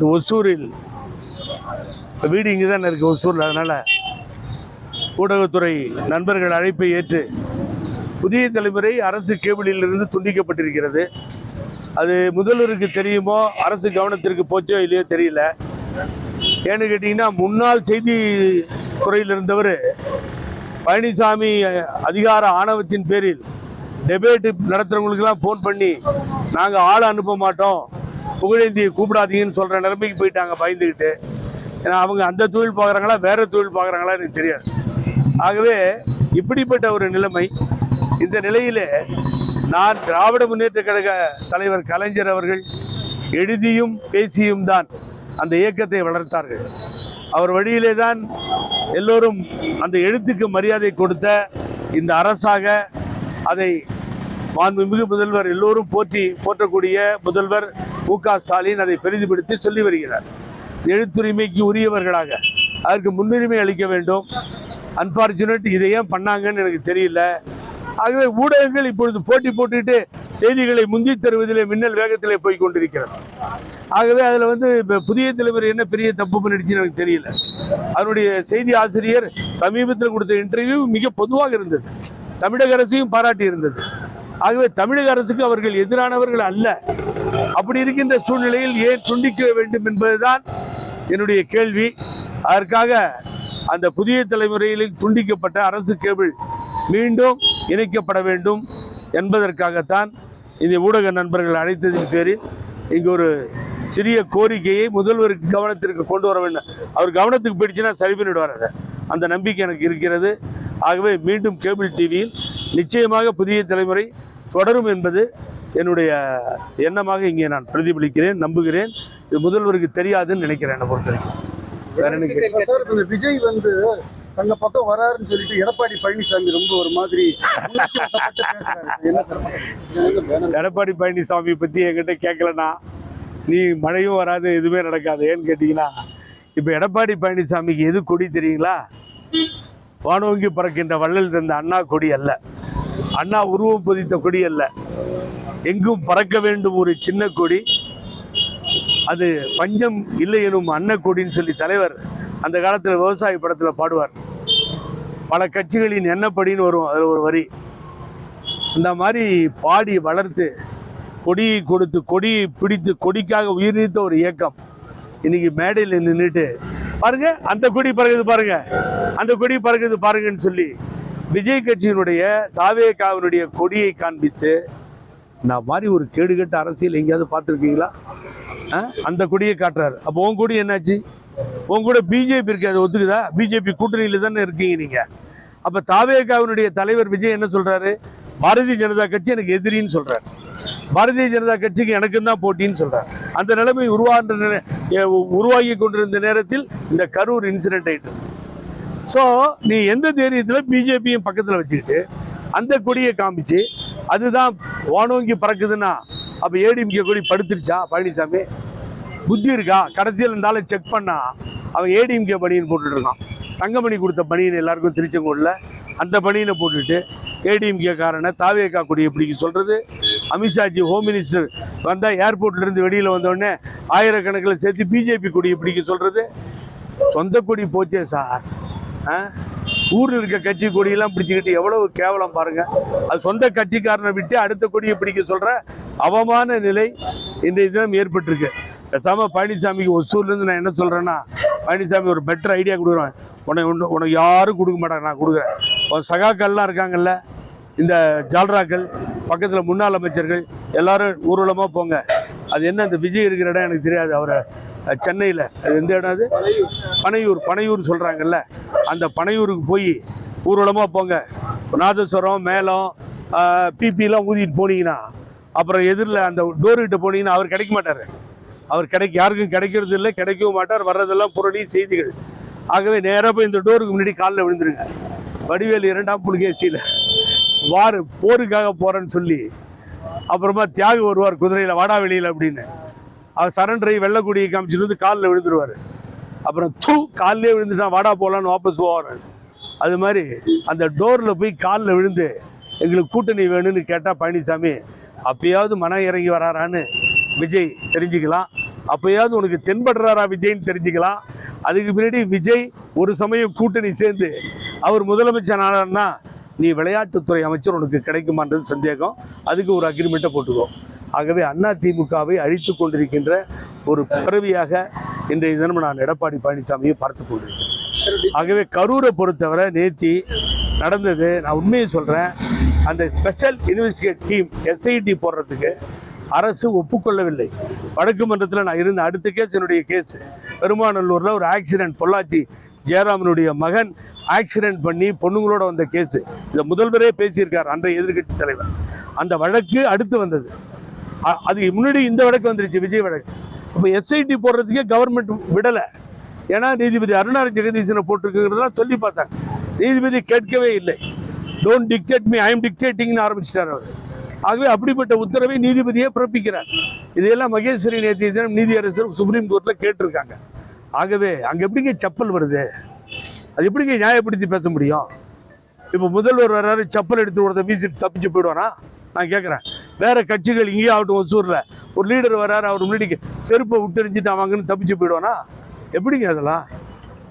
இந்த ஒசூரில் வீடு இங்கே தான் இருக்குது ஒசூரில். அதனால் ஊடகத்துறை நண்பர்கள் அழைப்பை ஏற்று புதிய தலைமுறை அரசு கேபிளில் இருந்து துண்டிக்கப்பட்டிருக்கிறது. அது முதல்வருக்கு தெரியுமோ அரசு கவனத்திற்கு போச்சோ இல்லையோ தெரியல. ஏன்னு கேட்டிங்கன்னா முன்னாள் செய்தி துறையில் இருந்தவர் பழனிசாமி அதிகார ஆணவத்தின் பேரில் டெபேட்டு நடத்துகிறவங்களுக்கெல்லாம் ஃபோன் பண்ணி நாங்கள் ஆள் அனுப்ப மாட்டோம். புகழேந்தியை கூப்பிடாதீங்கன்னு சொல்கிற நிலைமைக்கு போயிட்டாங்க பயந்துக்கிட்டு ஏன்னா அவங்க அந்த தொழில் பார்க்குறாங்களா வேற தொழில் பார்க்குறாங்களா எனக்கு தெரியாது. ஆகவே இப்படிப்பட்ட ஒரு நிலைமை இந்த நிலையிலே நான் திராவிட முன்னேற்ற கழக தலைவர் கலைஞர் அவர்கள் எழுதியும் பேசியும் தான் அந்த இயக்கத்தை வளர்த்தார்கள். அவர் வழியிலே தான் எல்லோரும் அந்த எழுத்துக்கு மரியாதை கொடுத்த இந்த அரசாக அதை மாண்புமிகு முதல்வர் எல்லோரும் போற்றி போற்றக்கூடிய முதல்வர் மு க ஸ்டாலின் அதை பெரிதுபடுத்தி சொல்லி வருகிறார். எழுத்துரிமைக்கு உரியவர்களாக அதற்கு முன்னுரிமை அளிக்க வேண்டும். அன்பார்ச்சுனேட் இதை ஏன் பண்ணாங்கன்னு எனக்கு தெரியல. ஆகவே ஊடகங்கள் இப்பொழுது போட்டி போட்டுட்டு செய்திகளை முந்தி தருவதிலே மின்னல் வேகத்திலே போய் கொண்டிருக்கிறது. ஆகவே அதில் வந்து இப்போ புதிய தலைவர் என்ன பெரிய தப்பு பண்ணிடுச்சுன்னு எனக்கு தெரியல. அவருடைய செய்தி ஆசிரியர் சமீபத்தில் கொடுத்த இன்டர்வியூ மிக பொதுவாக இருந்தது. தமிழக அரசையும் பாராட்டி இருந்தது. ஆகவே தமிழக அரசுக்கு அவர்கள் எதிரானவர்கள் அல்ல. அப்படி இருக்கின்ற சூழ்நிலையில் ஏன் துண்டிக்க வேண்டும் என்பதுதான் என்னுடைய கேள்வி. அதற்காக அந்த புதிய தலைமுறையில் துண்டிக்கப்பட்ட அரசு கேபிள் மீண்டும் இணைக்கப்பட வேண்டும் என்பதற்காகத்தான் இந்த ஊடக நண்பர்கள் அழைத்ததின் பேரில் இங்கு ஒரு சிறிய கோரிக்கையை முதல்வருக்கு கவனத்திற்கு கொண்டு வர வேண்டும். அவர் கவனத்துக்கு போயிடுச்சுன்னா சரி பண்ணிவிடுவார் அதை. அந்த நம்பிக்கை எனக்கு இருக்கிறது. ஆகவே மீண்டும் கேபிள் டிவியில் நிச்சயமாக புதிய தலைமுறை தொடரும் என்பது என்னுடைய எண்ணமாக இங்கே நான் பிரதிபலிக்கிறேன் நம்புகிறேன். இது முதல்வருக்கு தெரியாதுன்னு நினைக்கிறேன் என்னை இப்ப இந்த விஜய் வந்து தன்னை பக்கம் வராருன்னு சொல்லிட்டு எடப்பாடி பழனிசாமி ரொம்ப ஒரு மாதிரி? எடப்பாடி பழனிசாமி பற்றி என்கிட்ட கேட்கலனா நீ மழையும் வராது எதுவுமே நடக்காது. ஏன்னு கேட்டிங்கன்னா இப்போ எடப்பாடி பழனிசாமிக்கு எது கொடி தெரியுங்களா? வானோங்கி பறக்கின்ற வள்ளல் தந்த அண்ணா கொடி அல்ல. அண்ணா உருவம் பொதித்த கொடி அல்ல. எங்கும் பறக்க வேண்டும் ஒரு சின்ன கொடி. அது பஞ்சம் இல்லை எனும் அன்ன கொடின்னு சொல்லி தலைவர் அந்த காலத்தில் விவசாய படத்தில் பாடுவார். பல கட்சிகளின் எண்ணப்படின்னு வரும் அதில் ஒரு வரி. இந்த மாதிரி பாடி வளர்த்து கொடியை கொடுத்து கொடியை பிடித்து கொடிக்காக உயிர் நீத்த ஒரு இயக்கம். இன்னைக்கு மேடையில் நின்றுட்டு பாருங்க அந்த கொடி பறகுது பாருங்க அந்த கொடி பறகுது பாருங்கன்னு சொல்லி விஜய் கட்சியினுடைய தாவேகாவினுடைய கொடியை காண்பித்து நான் மாதிரி ஒரு கேடுகட்ட அரசியல் எங்கேயாவது பார்த்துருக்கீங்களா? அந்த கொடியை காட்டுறாரு. அப்போ உன் கொடி என்னாச்சு? உன் கூட பிஜேபி இருக்கு அது ஒத்துக்குதா? பிஜேபி கூட்டணியில் தானே இருக்கீங்க நீங்கள் அப்போ தாவேகாவினுடைய தலைவர் விஜய் என்ன சொல்கிறாரு பாரதிய ஜனதா கட்சி எனக்கு எதிரின்னு சொல்கிறார் பாரதிய ஜனதா கட்சிக்கு எனக்கும் தான் போட்டின்னு சொல்கிறார் அந்த நிலைமை உருவாகின்ற உருவாகி கொண்டிருந்த நேரத்தில் இந்த கரூர் இன்சிடென்ட் ஆயிட்டு. ஸோ நீ எந்த தைரியத்தில் பிஜேபியும் பக்கத்தில் வச்சுக்கிட்டு அந்த கொடியை காமிச்சு அதுதான் வானோங்கி பறக்குதுன்னா அப்போ ஏடிஎம்கே கொடி படுத்துருச்சா பழனிசாமி? புத்தி இருக்கா? கடைசியில் இருந்தாலும் செக் பண்ணா அவன் ஏடிஎம்கே பணியின் போட்டுட்ருக்கான். தங்கமணி கொடுத்த பணியின் எல்லாருக்கும் திருச்செங்கோடில் அந்த பணியினை போட்டுட்டு ஏடிஎம்கே காரனை தாவேக்கா கொடி எப்படி சொல்கிறது அமித்ஷாஜி ஹோம் மினிஸ்டர் வந்தால் ஏர்போர்ட்லேருந்து வெளியில் வந்தோடனே ஆயிரக்கணக்கில் சேர்த்து பிஜேபி கொடி எப்படி சொல்கிறது சொந்த கொடி போச்சே சார். ஆ? ஊரில் இருக்க கட்சி கொடியெல்லாம் பிடிச்சிக்கிட்டு எவ்வளவு கேவலம் பாருங்க. அது சொந்த கட்சிக்காரனை விட்டு அடுத்த கொடியை பிடிக்க சொல்ற அவமான நிலை இந்த தினம் ஏற்பட்டிருக்கு. பேசாம பழனிசாமிக்கு ஒசூர்லேருந்து நான் என்ன சொல்றேன்னா பழனிசாமி ஒரு பெட்டர் ஐடியா கொடுக்குறேன் உனக்கு ஒன்று உனக்கு யாரும் கொடுக்க மாட்டாங்க நான் கொடுக்குறேன். உன் சகாக்கள்லாம் இருக்காங்கல்ல இந்த ஜால்ராக்கள் பக்கத்தில் முன்னாள் அமைச்சர்கள் எல்லாரும் ஊர்வலமாக போங்க. அது என்ன இந்த விஜய் இருக்கிற இடம் எனக்கு தெரியாது. அவரை சென்னையில். அது எந்த இடம் அது? பனையூர். பனையூர் சொல்கிறாங்கல்ல அந்த பனையூருக்கு போய் ஊர்வலமாக போங்க. நாதஸ்வரம் மேளம் பிபிலாம் ஊதிட்டு போனீங்கன்னா அப்புறம் எதிரில் அந்த டோர்கிட்ட போனீங்கன்னா அவர் கிடைக்க மாட்டார். அவர் கிடைக்க யாருக்கும் கிடைக்கிறது இல்லை கிடைக்கவும் மாட்டார். வர்றதெல்லாம் புரளி செய்திகள். ஆகவே நேராக போய் இந்த டோருக்கு முன்னாடி காலில் விழுந்துருங்க. வடிவேல் இரண்டாம் புலிகேசியில் வார் போருக்காக போகிறேன்னு சொல்லி அப்புறமா தியாகி வருவார் குதிரையில் வாடாவெளியில் அப்படின்னு. அவர் சரண்டரை வெள்ளக்குடியை காமிச்சிட்டு வந்து காலில் விழுந்துருவார். அப்புறம் தூ காலிலே விழுந்துட்டான் வாடா போகலான்னு வாபஸ் போவார். அது மாதிரி அந்த டோரில் போய் காலில் விழுந்து எங்களுக்கு கூட்டணி வேணும்னு கேட்டால் பழனிசாமி அப்பயாவது மனம் இறங்கி வராரான்னு விஜய் தெரிஞ்சுக்கலாம். அப்பயாவது உனக்கு தென்படுறாரா விஜய்னு தெரிஞ்சுக்கலாம். அதுக்கு பின்னாடி விஜய் ஒரு சமயம் கூட்டணி சேர்ந்து அவர் முதலமைச்சர் ஆனார்னா நீ விளையாட்டுத்துறை அமைச்சர் உனக்கு கிடைக்குமான்றது சந்தேகம். அதுக்கு ஒரு அக்ரிமெண்ட்டை போட்டுக்கோ. ஆகவே அண்ணா திமுகவை அழித்து கொண்டிருக்கின்ற ஒரு பிறவியாக இன்றைய தினம் நான் எடப்பாடி பழனிசாமியை பார்த்து கொண்டிருக்கிறேன். ஆகவே கரூரை பொறுத்தவரை நேத்தி நடந்தது நான் உண்மையை சொல்கிறேன் அந்த ஸ்பெஷல் இன்வெஸ்டிகேட் டீம் எஸ்ஐடி போடுறதுக்கு அரசு ஒப்புக்கொள்ளவில்லை. வடக்கு மன்றத்தில் நான் இருந்த அடுத்த கேஸ் என்னுடைய கேஸ் பெருமாநல்லூரில் ஒரு ஆக்சிடென்ட் பொள்ளாச்சி ஜெயராமனுடைய மகன் ஆக்சிடென்ட் பண்ணி பொண்ணுங்களோட வந்த கேஸு இதை முதல்வரே பேசியிருக்கார் அன்றைய எதிர்க்கட்சி தலைவர். அந்த வழக்கு அடுத்து வந்தது. அதுக்கு முன்னாடி இந்த வழக்கு வந்துருச்சு விஜய் வழக்கு. இப்போ எஸ்ஐடி போடுறதுக்கே கவர்மெண்ட் விடலை. ஏன்னா நீதிபதி அருணாரி ஜெகதீசனை போட்டிருக்குங்கிறதெல்லாம் சொல்லி பார்த்தாங்க. நீதிபதி கேட்கவே இல்லை. Don't dictate me I am டிக்டேட்டிங்னு ஆரம்பிச்சிட்டார் அவர். ஆகவே அப்படிப்பட்ட உத்தரவை நீதிபதியே பிறப்பிக்கிறார். இதையெல்லாம் மகேஸ்வரி நேற்றைய தினம் நீதியரசர் சுப்ரீம் கோர்ட்டில் கேட்டிருக்காங்க. ஆகவே அங்கே எப்படிங்க செப்பல் வருது? அது எப்படிங்க நியாயப்படுத்தி பேச முடியும்? இப்போ முதல்வர் வர்றாரு செப்பல் எடுத்து ஒருத்தர் வீசிட்டு தப்பிச்சு போயிடுவானா நான் கேட்குறேன் வேறு கட்சிகள் இங்கேயே ஆகட்டும் ஒசூரில். ஒரு லீடர் வர்றாரு அவர் முன்னாடி செருப்பை விட்டுறிஞ்சிட்டு அவன் தப்பிச்சு போயிடுவானா? எப்படிங்க அதெல்லாம்?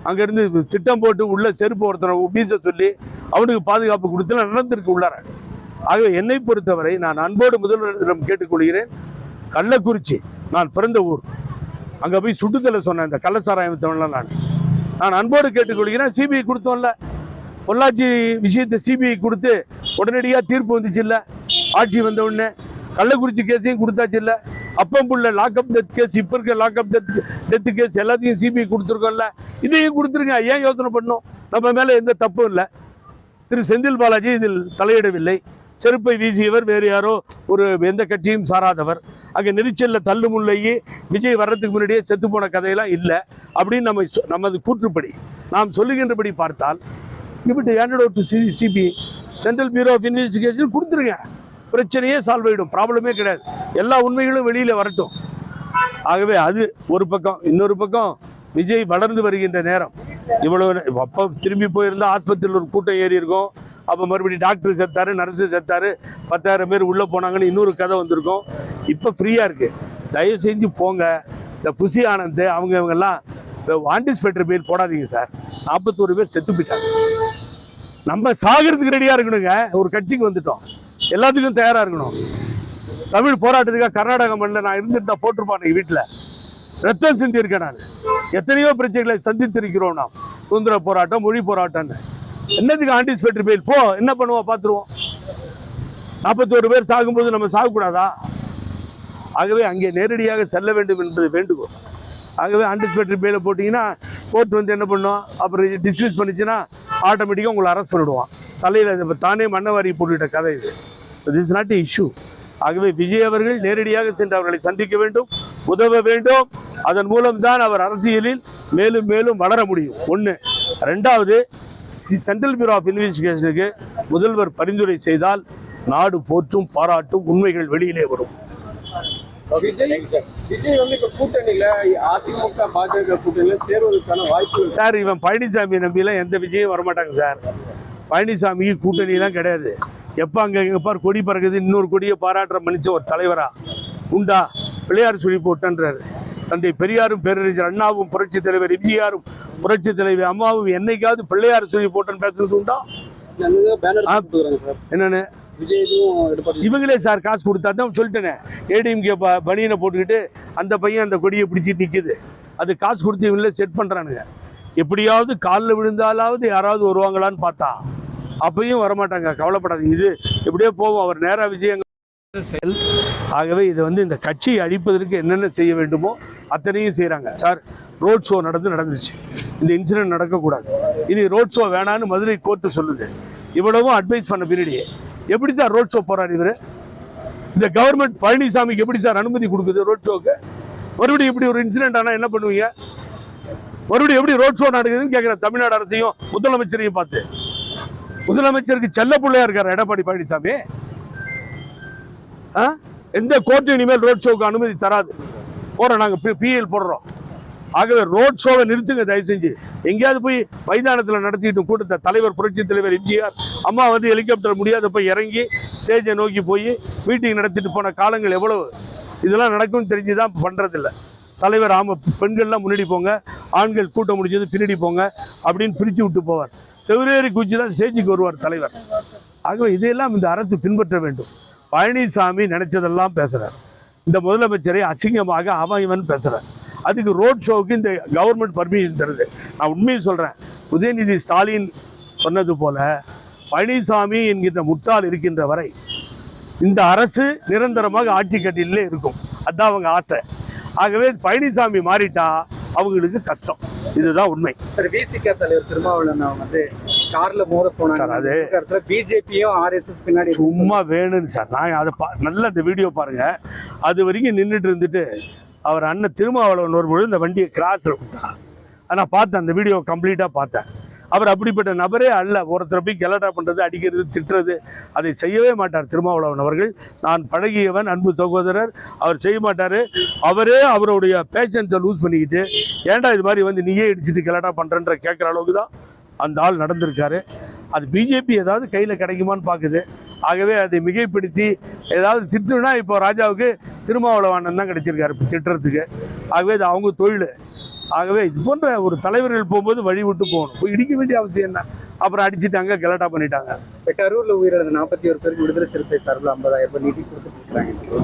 அங்கேருந்து திட்டம் போட்டு உள்ள செருப்பு ஒருத்தனை வீச சொல்லி அவனுக்கு பாதுகாப்பு கொடுத்து நடந்திருக்கு உள்ளார. ஆகவே என்னை பொறுத்தவரை நான் அன்போடு முதல்வரிடம் கேட்டுக்கொள்கிறேன். கள்ளக்குறிச்சி நான் பிறந்த ஊர். அங்கே போய் சுட்டுத்தலை சொன்னேன் இந்த கள்ளசாராயம் தமிழ்லாம் நான். நான் அன்போடு கேட்டுக்கொள்கிறேன். சிபிஐ கொடுத்தோம்ல. பொள்ளாச்சி விஷயத்தை சிபிஐ கொடுத்து உடனடியாக தீர்ப்பு வந்துச்சு இல்லை ஆட்சி வந்த உடனே கள்ளக்குறிச்சி கேஸையும் கொடுத்தாச்சு இல்லை. அப்பம்புள்ள லாக்அப் டெத் கேஸ் இப்போ இருக்க லாக்அப் டெத் டெத் கேஸ் எல்லாத்தையும் சிபிஐ கொடுத்துருக்கோம்ல. இதையும் கொடுத்துருங்க. ஏன் யோசனை பண்ணோம்? நம்ம மேலே எந்த தப்பும் இல்லை. திரு செந்தில் பாலாஜி இதில் தலையிடவில்லை. செருப்பை வீசியவர் வேறு யாரோ ஒரு எந்த கட்சியும் சாராதவர். அங்கே நெரிச்சலில் தள்ளு முள்ளையே விஜய் வர்றதுக்கு முன்னாடியே செத்து போன கதையெல்லாம் இல்லை. அப்படின்னு நம்ம சொ- நமது கூற்றுப்படி. நாம் சொல்லுகின்றபடி பார்த்தால் இப்படி handed out to C CBI central bureau of investigation கொடுத்துருங்க. பிரச்சனையே சால்வ் ஆகிடும் ப்ராப்ளமே கிடையாது. எல்லா உண்மைகளும் வெளியில் வரட்டும். ஆகவே அது ஒரு பக்கம். இன்னொரு பக்கம் விஜய் வளர்ந்து வருகின்ற நேரம். இவ்வளவு நே- அப்போ திரும்பி போயிருந்தா ஆஸ்பத்திரியில் ஒரு கூட்டம் ஏறி இருக்கும். அப்போ மறுபடியும் டாக்டர் செத்தாரு நர்ஸு செத்தாரு. பத்தாயிரம் பேர் உள்ளே போனாங்கன்னு இன்னொரு கதை வந்திருக்கும். இப்போ ஃப்ரீயாக இருக்குது தயவு செஞ்சு போங்க. இந்த புசி ஆனந்த் அவங்க இவங்கெல்லாம் ஆண்டிஸ்பெக்டர் பேர் போடாதீங்க சார் நாற்பத்தோரு பேர் செத்து போயிட்டாங்க. நம்ம சாகிறதுக்கு ரெடியாக இருக்கணுங்க. ஒரு கட்சிக்கு வந்துட்டோம். எல்லாத்துக்கும் தயாராக இருக்கணும். தமிழ் போராட்டத்துக்காக கர்நாடக மண்ணில் நான் இருந்திருந்தா போட்டிருப்பான் எங்கள் வீட்டில். ரத்தம் சிந்தியிருக்கேன் நான். எத்தனையோ பிரச்சனைகளை சந்தித்திருக்கிறோம் நாம். சுதந்திர போராட்டம் மொழி போராட்டம்னு. என்னதுக்கு ஆன்டிஸ்பெக்டர் பேர் போ என்ன பண்ணுவோம் பார்த்துருவோம் நாற்பத்தோரு பேர் சாகும்போது நம்ம சாகக்கூடாதா? ஆகவே அங்கே நேரடியாக செல்ல வேண்டும் என்பது வேண்டுகோள். ஆகவே ஆன்டிஸ்பெக்டர் பேல போட்டிங்கன்னா கோர்ட் வந்து என்ன பண்ணும்? அப்புறம் டிஸ்மிஸ் பண்ணிச்சுன்னா ஆட்டோமேட்டிக்காக உங்களை அரெஸ்ட் பண்ணிடுவான். தலையில் தானே மண்ணவாரி போட்டுவிட்ட கதை இது. திஸ் நாட் இஷ்யூ ஆகவே விஜய் அவர்கள் நேரடியாக சென்று அவர்களை சந்திக்க வேண்டும் உதவ வேண்டும். அதன் மூலம்தான் அவர் அரசியலில் மேலும் மேலும் வளர முடியும். ஒன்று ரெண்டாவது சென்ட்ரல் பியூரோ ஆஃப் இன்வெஸ்டிகேஷனுக்கு முதல்வர் பரிந்துரை செய்தால் நாடு போற்றும் பாராட்டும் உண்மைகள் வெளியிலே வரும். சார் இவன் பழனிசாமி நம்பிலாம் எந்த விஜயம் வரமாட்டாங்க சார். பழனிசாமிக்கு கூட்டணிலாம் கிடையாது. எப்போ அங்கே எங்கே பார் கொடி பறக்குது இன்னொரு கொடியை பாராட்டுற மனுஷன் ஒரு தலைவரா? உண்டா? பிள்ளையார் சொல்லி போட்டன்றாரு தந்தை பெரியாரும் பேரறிஞர் அண்ணாவும் புரட்சி தலைவர் எம்ஜிஆரும் புரட்சி தலைவர் அம்மாவும் என்னைக்காவது பிள்ளையார் சொல்லி போட்டேன்னு பேசுறது உண்டா என்னன்னு? இவங்களே சார் காசு கொடுத்தா தான் சொல்லிட்டேனே. ஏடிஎம்கே பனியனை போட்டுக்கிட்டு அந்த பையன் அந்த கொடியை பிடிச்சிட்டு நிற்குது அது காசு கொடுத்து இவங்களே செட் பண்ணுறானுங்க எப்படியாவது காலில் விழுந்தாலாவது யாராவது வருவாங்களான்னு பார்த்தா. அப்பயும் வரமாட்டாங்க கவலைப்படாதீங்க. இது எப்படியோ போவோம் அவர் நேராக விஜயங்க செயல். ஆகவே இது வந்து இந்த கட்சியை அழிப்பதற்கு என்னென்ன செய்ய வேண்டுமோ அத்தனையும் செய்கிறாங்க சார் ரோட் ஷோ நடந்து நடந்துச்சு இந்த இன்சிடென்ட் நடக்கக்கூடாது. இது ரோட் ஷோ வேணான்னு மதுரை கோர்ட்டு சொல்லுது. இவ்வளவும் அட்வைஸ் பண்ண பின்னாடியே. எப்படி சார் ரோட் ஷோ போகிறார் இவரு? இந்த கவர்மெண்ட் பழனிசாமிக்கு எப்படி சார் அனுமதி கொடுக்குது ரோட் ஷோக்கு மறுபடியும் இப்படி ஒரு இன்சிடென்ட் ஆனால் என்ன பண்ணுவீங்க? மறுபடியும் எப்படி ரோட் ஷோ நடக்குதுன்னு கேட்குற தமிழ்நாடு அரசையும் முதலமைச்சரையும் பார்த்து. முதலமைச்சருக்கு செல்ல பிள்ளையா இருக்கார் எடப்பாடி பழனிசாமி. ஆ? எந்த கோர்ட்டு இனிமேல் ரோட் ஷோக்கு அனுமதி தராது. போறோம் நாங்கள் பிஎல் போடுறோம். ஆகவே ரோட் ஷோவை நிறுத்துங்க தயவு செஞ்சு எங்கேயாவது போய் மைதானத்தில் நடத்திட்டு கூட்டத்தை தலைவர் புரட்சி தலைவர் எம்ஜிஆர் அம்மா வந்து ஹெலிகாப்டர் முடியாத போய் இறங்கி ஸ்டேஜை நோக்கி போய் மீட்டிங் நடத்திட்டு போன காலங்கள் எவ்வளவு? இதெல்லாம் நடக்கும்னு தெரிஞ்சு தான் பண்ணுறதில்ல தலைவர் ஆமாம் பெண்கள்லாம் முன்னாடி போங்க ஆண்கள் கூட்டம் முடிஞ்சது பின்னாடி போங்க அப்படின்னு பிரித்து விட்டு போவார். செவிரேறி குச்சி தான் ஸ்டேஜுக்கு வருவார் தலைவர். ஆகவே இதையெல்லாம் இந்த அரசு பின்பற்ற வேண்டும். பழனிசாமி நினைச்சதெல்லாம் பேசுகிறார் இந்த முதலமைச்சரை அசிங்கமாக அவன் இவன் அதுக்கு ரோட் ஷோவுக்கு இந்த கவர்மெண்ட் பர்மிஷன் தருது. நான் உண்மையை சொல்கிறேன் உதயநிதி ஸ்டாலின் சொன்னது போல பழனிசாமி என்கின்ற முட்டாள் இருக்கின்ற வரை இந்த அரசு நிரந்தரமாக ஆட்சி கட்டிலே இருக்கும். அதுதான் அவங்க ஆசை. ஆகவே பழனிசாமி மாறிட்டா அவங்களுக்கு கஷ்டம். இதுதான் உண்மை. சார் விசிக தலைவர் திருமாவளவன் வந்து கார்ல மோத போனாங்க. அது- அந்த பிஜேபியும் ஆர்எஸ்எஸ் பின்னாடி. சும்மா வேணும்னு சார். நான் அதை நல்ல இந்த வீடியோ பாருங்க. அது வரைக்கும் நின்றுட்டு இருந்துட்டு அவர் அண்ணன் திருமாவளவன் வரும்பொழுது இந்த வண்டியை கிராஸில் விட்டான். நான் பார்த்தேன் அந்த வீடியோ கம்ப்ளீட்டாக பார்த்தேன். அவர் அப்படிப்பட்ட நபரே அல்ல. ஒருத்தரை போய் கெலட்டா பண்ணுறது அடிக்கிறது திட்டுறது அதை செய்யவே மாட்டார் திருமாவளவன் அவர்கள். நான் பழகியவன் அன்பு சகோதரர். அவர் செய்ய மாட்டார். அவரே அவருடைய பேஷன்ஸை லூஸ் பண்ணிக்கிட்டு ஏன்டா இது மாதிரி வந்து நீயே இடிச்சிட்டு கெலட்டா பண்ணுறன்ற கேட்குற அளவுக்கு தான் அந்த ஆள் நடந்திருக்காரு. அது பிஜேபி ஏதாவது கையில் கிடைக்குமான்னு பார்க்குது ஆகவே அதை மிகைப்படுத்தி ஏதாவது திட்டுனா இப்போ ராஜாவுக்கு திருமாவளவானன் தான் கிடைச்சிருக்காரு திட்டுறதுக்கு. ஆகவே அது அவங்க தொழில். ஆகவே இது போன்ற ஒரு தலைவர்கள் போகும்போது வழி விட்டு போகணும். போய் இடிக்க வேண்டிய அவசியம் என்ன? அப்புறம் அடிச்சிட்டாங்க கலாட்டா பண்ணிட்டாங்க. கரூர்ல உயிரிழந்த நாற்பத்தி ஒரு பேருக்கு விடுதலை சிறுத்தை சார்பில் ஐம்பதாயிரம் ரூபாய் நிதி கொடுத்துட்டு இருக்காங்க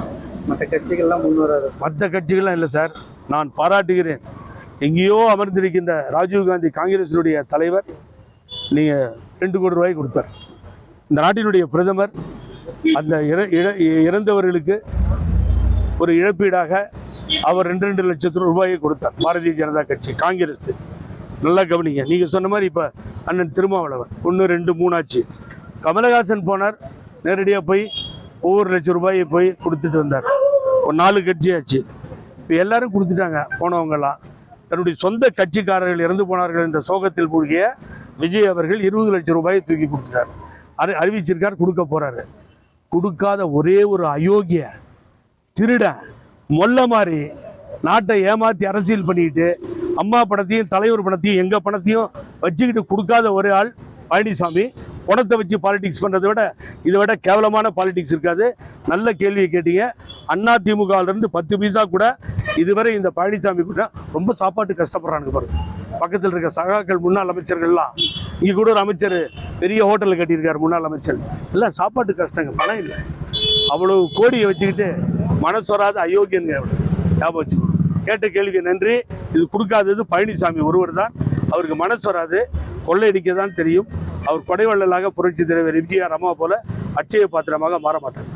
மற்ற கட்சிகள்லாம் முன்வராது மற்ற கட்சிகள்லாம் இல்லை சார். நான் பாராட்டுகிறேன். எங்கேயோ அமர்ந்திருக்கின்ற ராஜீவ்காந்தி காங்கிரசினுடைய தலைவர் நீங்கள் ரெண்டு கோடி ரூபாய் கொடுத்தார். இந்த நாட்டினுடைய பிரதமர் அந்த இறந்தவர்களுக்கு ஒரு இழப்பீடாக அவர் ரெண்டு ரெண்டு லட்சத்து ரூபாயை கொடுத்தார். பாரதிய ஜனதா கட்சி காங்கிரஸ். நல்லா கவனிங்க. நீங்கள் சொன்ன மாதிரி இப்போ அண்ணன் திருமாவளவன் ஒன்று ரெண்டு மூணாச்சு கமலஹாசன் போனார். நேரடியாக போய் ஒவ்வொரு லட்சம் ரூபாயை போய் கொடுத்துட்டு வந்தார். ஒரு நாலு கட்சியாச்சு இப்போ எல்லாரும் கொடுத்துட்டாங்க போனவங்கெல்லாம். தன்னுடைய சொந்த கட்சிக்காரர்கள் இறந்து போனார்கள் என்ற சோகத்தில் மூழ்கிய விஜய் அவர்கள் இருபது லட்சம் ரூபாயை தூக்கி கொடுத்துட்டார். அறி அறிவிச்சிருக்கார் கொடுக்க போகிறாரு கொடுக்காத ஒரே ஒரு அயோக்கிய திருடன் மொல்ல மாதிரி நாட்டை ஏமாத்தி அரசியல் பண்ணிக்கிட்டு அம்மா பணத்தையும் தலைவர் பணத்தையும் எங்க பணத்தையும் வச்சுக்கிட்டு கொடுக்காத ஒரு ஆள் பழனிசாமி. பணத்தை வச்சு பாலிடிக்ஸ் பண்றதை விட இதை விட கேவலமான பாலிடிக்ஸ் இருக்காது. நல்ல கேள்வியை கேட்டீங்க. அண்ணா திமுகல இருந்து பத்து பைசா கூட இதுவரை இந்த பழனிசாமி கூட ரொம்ப சாப்பாட்டு கஷ்டப்படுறானுங்க பாருங்க. பக்கத்தில் இருக்க சகாக்கள் முன்னாள் அமைச்சர்கள்லாம். இங்கே கூட ஒரு அமைச்சர் பெரிய ஹோட்டலில் கட்டியிருக்காரு முன்னாள் அமைச்சர். எல்லாம் சாப்பாட்டு கஷ்டங்க பணம் இல்லை. அவ்வளவு கோடியை வச்சுக்கிட்டு மனசு வராத அயோக்கியனுங்க ஞாபகம் வச்சுக்கணும் கேட்ட கேள்விக்கு நன்றி. இது கொடுக்காதது பழனிசாமி ஒருவர் தான். அவருக்கு மனசு வராது. கொள்ளையடிக்க தான் தெரியும். அவர் கொடைவள்ளலாக புரட்சி தலைவர் எம்ஜிஆர் அம்மா போல அச்சய பாத்திரமாக மாற மாட்டார்.